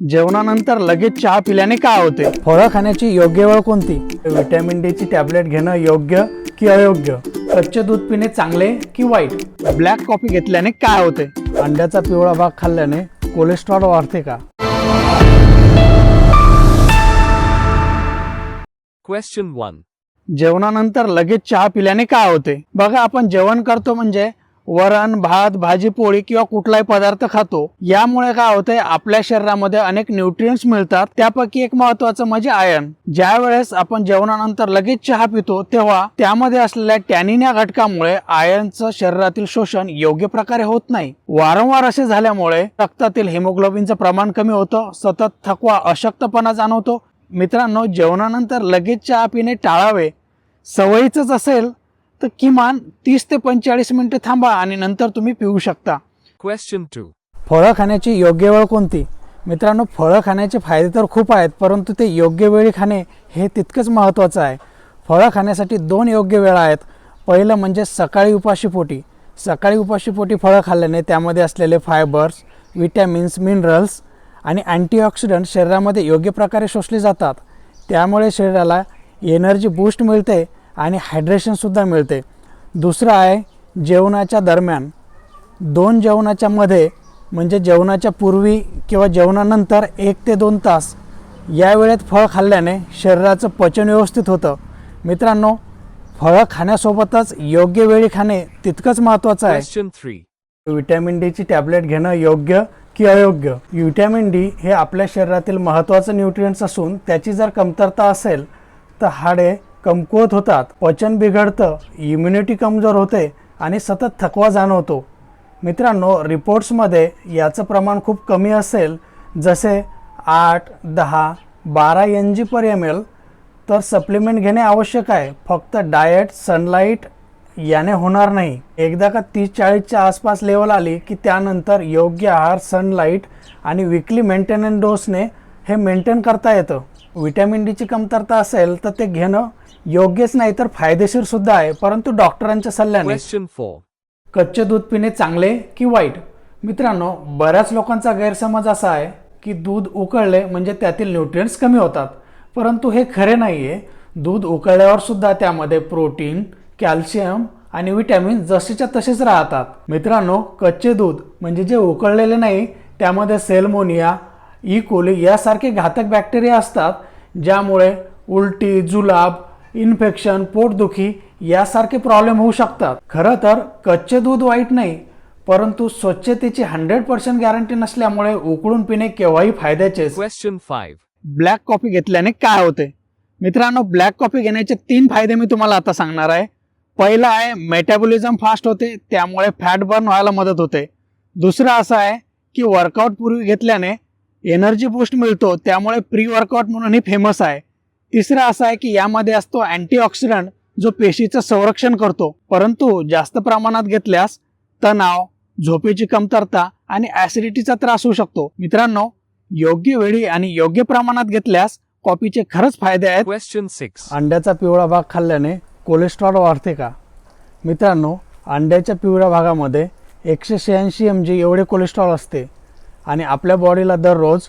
जेवणानंतर लगेच चहा पिल्याने काय होते? फळं खाण्याची योग्य वेळ कोणती? व्हिटॅमिन डी ची टॅबलेट घेणं योग्य की अयोग्य? कच्चे दूध पिणे चांगले की वाईट? ब्लॅक कॉफी घेतल्याने काय होते? अंड्याचा पिवळा भाग खाल्ल्याने कोलेस्ट्रॉल वाढते का? Question 1. जेवणानंतर लगेच चहा पिल्याने काय होते? बघा आपण जेवण करतो म्हणजे वरण भात भाजी पोळी किंवा कुठलाही पदार्थ खातो. यामुळे काय होतंय आपल्या शरीरामध्ये अनेक न्यूट्रिएंट्स मिळतात. त्यापैकी एक महत्वाचं म्हणजे आयर्न ज्या वेळेस आपण जेवणानंतर लगेच चहा पितो तेव्हा त्यामध्ये असलेल्या टॅनिन या घटकामुळे आयर्नचं शरीरातील शोषण योग्य प्रकारे होत नाही. वारंवार असे झाल्यामुळे रक्तातील हिमोग्लोबिनचं प्रमाण कमी होतं सतत थकवा अशक्तपणा जाणवतो. मित्रांनो जेवणानंतर लगेच चहा पिणे टाळावे. सवयीचंच असेल तर किमान तीस ते पंचेचाळीस मिनिटं थांबा आणि नंतर तुम्ही पिऊ शकता. Question 2. फळं खाण्याची योग्य वेळ कोणती? मित्रांनो फळं खाण्याचे फायदे तर खूप आहेत परंतु ते योग्य वेळी खाणे हे तितकंच महत्त्वाचं आहे. फळं खाण्यासाठी दोन योग्य वेळा आहेत. पहिलं म्हणजे सकाळी उपाशीपोटी सकाळी उपाशीपोटी फळं खाल्ल्याने त्यामध्ये असलेले फायबर्स विटॅमिन्स मिनरल्स आणि अँटीऑक्सिडंट शरीरामध्ये योग्य प्रकारे शोषले जातात. त्यामुळे शरीराला एनर्जी बूस्ट मिळते आणि हायड्रेशनसुद्धा मिळते. दुसरं आहे जेवणाच्या दरम्यान. दोन जेवणाच्या मध्ये म्हणजे जेवणाच्या पूर्वी किंवा जेवणानंतर एक ते दोन तास या वेळेत फळ खाल्ल्याने शरीराचं पचन व्यवस्थित होतं. मित्रांनो फळं खाण्यासोबतच योग्य वेळी खाणे तितकंच महत्त्वाचं आहे. 3. विटॅमिन डीची टॅबलेट घेणं योग्य की अयोग्य? विटॅमिन डी हे आपल्या शरीरातील महत्त्वाचं न्यूट्रियंट्स असून त्याची जर कमतरता असेल तर हाडे कमकुवत होतात पचन बिघडतं इम्युनिटी कमजोर होते आणि सतत थकवा जाणवतो. मित्रांनो रिपोर्ट्समध्ये याचं प्रमाण खूप कमी असेल. जसे आठ दहा बारा n g per m l तर सप्लिमेंट घेणे आवश्यक आहे. फक्त डाएट सनलाईट याने होणार नाही. एकदा का तीस चाळीसच्या आसपास लेवल आली की त्यानंतर योग्य आहार सनलाईट आणि विकली मेंटेनन्स डोसने हे मेंटेन करता येतं. विटॅमिन डीची कमतरता असेल तर ते घेणं योग्यच नाही तर फायदेशीर सुद्धा आहे. परंतु डॉक्टरांच्या सल्ल्याने Question 4. कच्चे दूध पिणे चांगले की वाईट? मित्रांनो बऱ्याच लोकांचा गैरसमज असा आहे की दूध उकळले म्हणजे त्यातील न्यूट्रिएंट्स कमी होतात. परंतु हे खरे नाही आहे दूध उकळल्यावर सुद्धा त्यामध्ये प्रोटीन कॅल्शियम आणि विटॅमिन जसेच्या तसेच राहतात. मित्रांनो कच्चे दूध म्हणजे जे उकळलेले नाही त्यामध्ये सेलमोनिया ई कोली यासारखे घातक बॅक्टेरिया असतात ज्यामुळे उलटी जुलाब इन्फेक्शन पोटदुखी यासारखे प्रॉब्लेम होऊ शकतात. खरं तर कच्चे दूध वाईट नाही परंतु स्वच्छतेची हंड्रेड पर्सेंट गॅरंटी नसल्यामुळे उकळून पिणे केव्हाही फायद्याचेच Question 5. ब्लॅक कॉफी घेतल्याने काय होते? मित्रांनो ब्लॅक कॉफी घेण्याचे तीन फायदे मी तुम्हाला आता सांगणार आहे. पहिला आहे मेटाबॉलिझम फास्ट होते त्यामुळे फॅट बर्न व्हायला मदत होते. दुसरं असं आहे की वर्कआउट पूर्वी घेतल्याने एनर्जी बूस्ट मिळतो त्यामुळे प्री वर्कआउट म्हणूनही फेमस आहे. तिसरं असं आहे की यामध्ये असतो अँटीऑक्सिडंट जो पेशीचं संरक्षण करतो. परंतु जास्त प्रमाणात घेतल्यास तणाव झोपेची कमतरता आणि ऍसिडिटीचा त्रास होऊ शकतो. मित्रांनो योग्य वेळी आणि योग्य प्रमाणात घेतल्यास कॉफीचे खरंच फायदे आहेत. Question 6. अंड्याचा पिवळा भाग खाल्ल्याने कोलेस्ट्रॉल वाढते का? मित्रांनो अंड्याच्या पिवळ्या भागामध्ये एकशे शहाऐंशी एम जी एवढे कोलेस्ट्रॉल असते. आणि आपल्या बॉडीला दररोज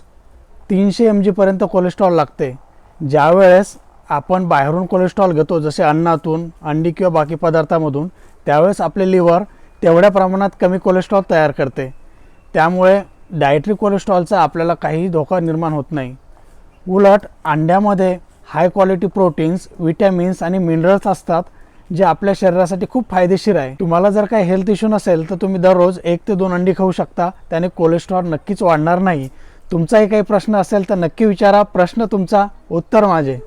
तीनशे एम जीपर्यंत कोलेस्ट्रॉल लागते. ज्यावेळेस आपण बाहेरून कोलेस्ट्रॉल घेतो जसे अन्नातून अंडी किंवा बाकी पदार्थामधून त्यावेळेस आपले लिव्हर तेवढ्या प्रमाणात कमी कोलेस्ट्रॉल तयार करते. त्यामुळे डायटरी कोलेस्ट्रॉलचा आपल्याला काहीही धोका निर्माण होत नाही. उलट अंड्यामध्ये हाय क्वालिटी प्रोटीन्स विटॅमिन्स आणि मिनरल्स असतात. जे आपल्या शरीरासाठी खूप फायदेशीर आहे. तुम्हाला जर काही हेल्थ इश्यू नसेल तर तुम्ही दररोज एक ते दोन अंडी खाऊ शकता. त्याने कोलेस्ट्रॉल नक्कीच वाढणार नाही. तुमचाही काही प्रश्न असेल तर नक्की विचारा. प्रश्न तुमचा उत्तर माझे.